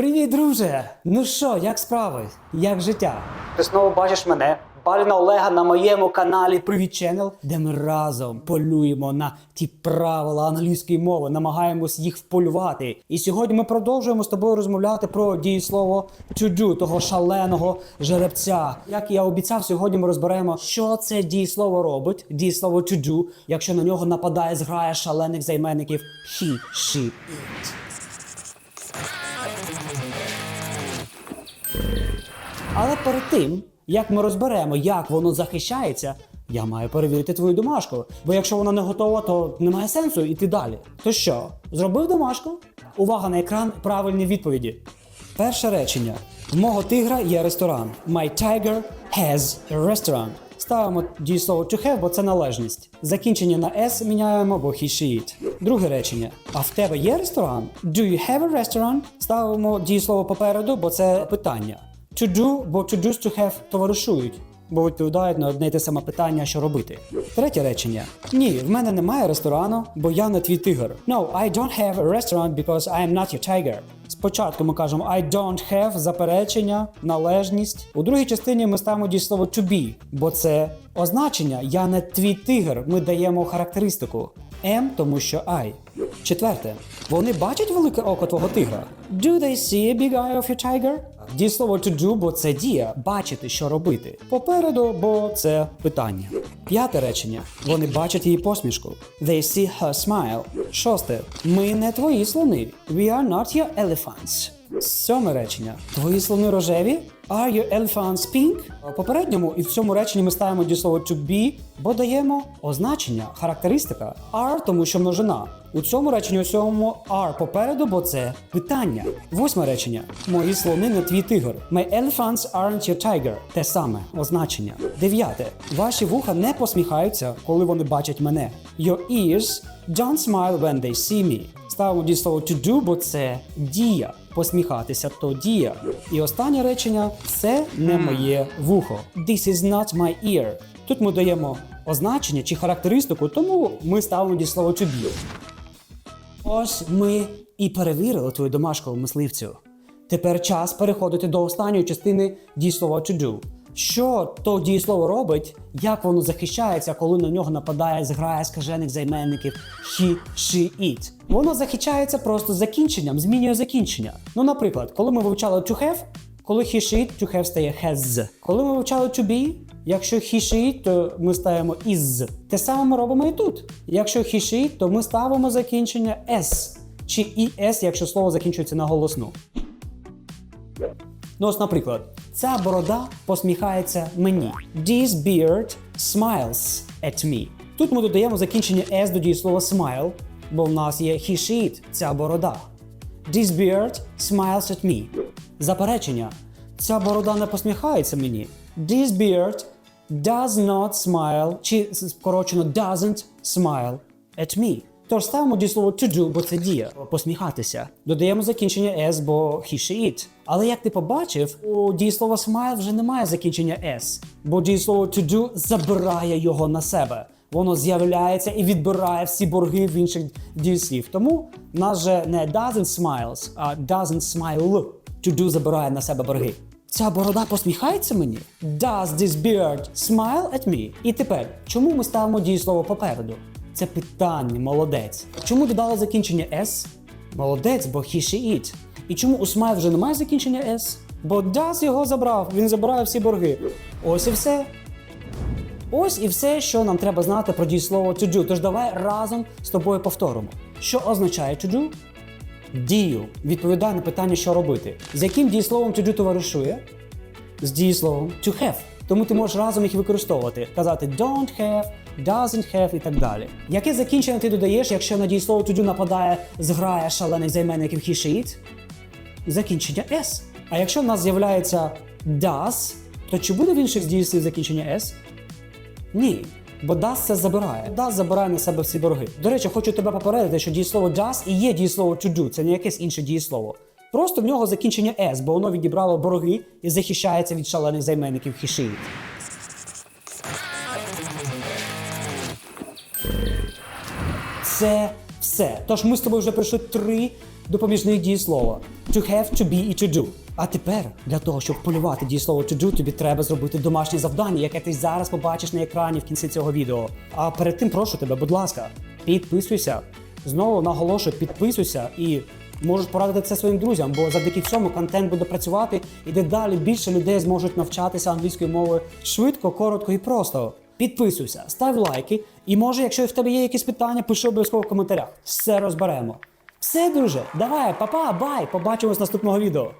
Привіт, друже! Ну що, як справи? Як життя? Ти знову бачиш мене, Баліна Олега на моєму каналі Привіт Channel, де ми разом полюємо на ті правила англійської мови, намагаємось їх вполювати. І сьогодні ми продовжуємо з тобою розмовляти про дієслово to do, того шаленого жеребця. Як я обіцяв, сьогодні ми розберемо, що це дієслово робить, дієслово to do, якщо на нього нападає зграя шалених займенників he, she, it. Але перед тим, як ми розберемо, як воно захищається, я маю перевірити твою домашку. Бо якщо вона не готова, то немає сенсу йти далі. То що, зробив домашку? Увага на екран, правильні відповіді. Перше речення: в мого тигра є ресторан. My tiger has a restaurant. Ставимо дієслово to have, бо це належність. Закінчення на s міняємо, бо he, she, it. Друге речення. А в тебе є ресторан? Do you have a restaurant? Ставимо дієслово попереду, бо це питання. To do, бо to do to have товаришують, бо відповідають на одне й те саме питання, що робити. Третє речення. Ні, в мене немає ресторану, бо я не твій тигр. No, I don't have a restaurant because I am not your tiger. Спочатку ми кажемо I don't have заперечення, належність. У другій частині ми ставимо дієслово to be, бо це означення Я не твій тигр. Ми даємо характеристику. Am, тому що I. Четверте. Вони бачать велике око твого тигра? Do they see a big eye of your tiger? Дієслово to do, бо це дія, бачити, що робити. Попереду, бо це питання. П'яте речення. Вони бачать її посмішку. They see her smile. Шосте. Ми не твої слони. We are not your elephants. Сьоме речення. Твої слони рожеві? Are your elephants pink? Попередньому і в цьому реченні ми ставимо дієслово to be, бо даємо означення, характеристика. Are, тому що множина. У цьому реченні у сьомому are попереду, бо це питання. Восьме речення. Мої слони не твій тигр. My elephants aren't your tiger. Те саме означення. Дев'яте. Ваші вуха не посміхаються, коли вони бачать мене. Your ears don't smile when they see me. Ставимо дієслово to do, бо це дія. Посміхатися то дія. І останнє речення це не моє вухо. This is not my ear. Тут ми даємо означення чи характеристику, тому ми ставимо дієслово to be. Ось ми і перевірили твою домашку мисливцю. Тепер час переходити до останньої частини дієслова to do. Що то дієслово робить, як воно захищається, коли на нього нападає зграя скажених займенників he, she, it. Воно захищається просто закінченням, змінює закінчення. Ну, наприклад, коли ми вивчали to have, коли he, she, it, to have стає has. Коли ми вивчали to be, якщо he, she, it, то ми ставимо is. Те саме ми робимо і тут. Якщо he, she, it, то ми ставимо закінчення s. Чи es, якщо слово закінчується на голосну. Ну, ось, наприклад, ця борода посміхається мені. This beard smiles at me. Тут ми додаємо закінчення s до дієслова smile, бо в нас є he, she, ця борода. This beard smiles at me. Заперечення. Ця борода не посміхається мені. This beard does not smile, чи скорочено doesn't smile at me. Тож ставимо дієслово to do, бо це дія, посміхатися. Додаємо закінчення s, бо he, she, it. Але як ти побачив, у дієслова smile вже немає закінчення s, бо дієслово to do забирає його на себе. Воно з'являється і відбирає всі борги в інших дієслів. Тому в нас же не doesn't smiles, а doesn't smile. To do забирає на себе борги. Ця борода посміхається мені? Does this beard smile at me? І тепер, чому ми ставимо дієслово попереду? Це питання, молодець. Чому додали закінчення S? Молодець, бо he, she, it. І чому у smile вже немає закінчення S? Бо does його забрав, він забирає всі борги. Ось і все. Ось і все, що нам треба знати про дієслово to do. Тож давай разом з тобою повторимо. Що означає to do? Дію. Відповідає на питання, що робити. З яким дієсловом to do товаришує? З дієсловом to have. Тому ти можеш разом їх використовувати. Казати don't have, doesn't have і так далі. Яке закінчення ти додаєш, якщо на дієслово to do нападає зграя шалених займенників he, she? Закінчення S. А якщо в нас з'являється does, то чи буде в інших дієслів закінчення S? Ні. Бо does це забирає. Does забирає на себе всі борги. До речі, хочу тебе попередити, що дієслово does і є дієслово to do, це не якесь інше дієслово. Просто в нього закінчення S, бо воно відібрало борги і захищається від шалених займенників хішиїв. Це все. Тож ми з тобою вже пройшли три допоміжних дієслова to have, to be і to do. А тепер для того, щоб полювати дієслово to do, тобі треба зробити домашнє завдання, яке ти зараз побачиш на екрані в кінці цього відео. А перед тим прошу тебе, будь ласка, підписуйся. Знову наголошую, підписуйся і можеш порадити це своїм друзям, бо завдяки цьому контент буде працювати і дедалі більше людей зможуть навчатися англійської мови швидко, коротко і просто. Підписуйся, став лайки, і може, якщо в тебе є якісь питання, пиши обов'язково в коментарях. Все розберемо. Все, друже, давай, па-па, бай! Побачимось наступного відео.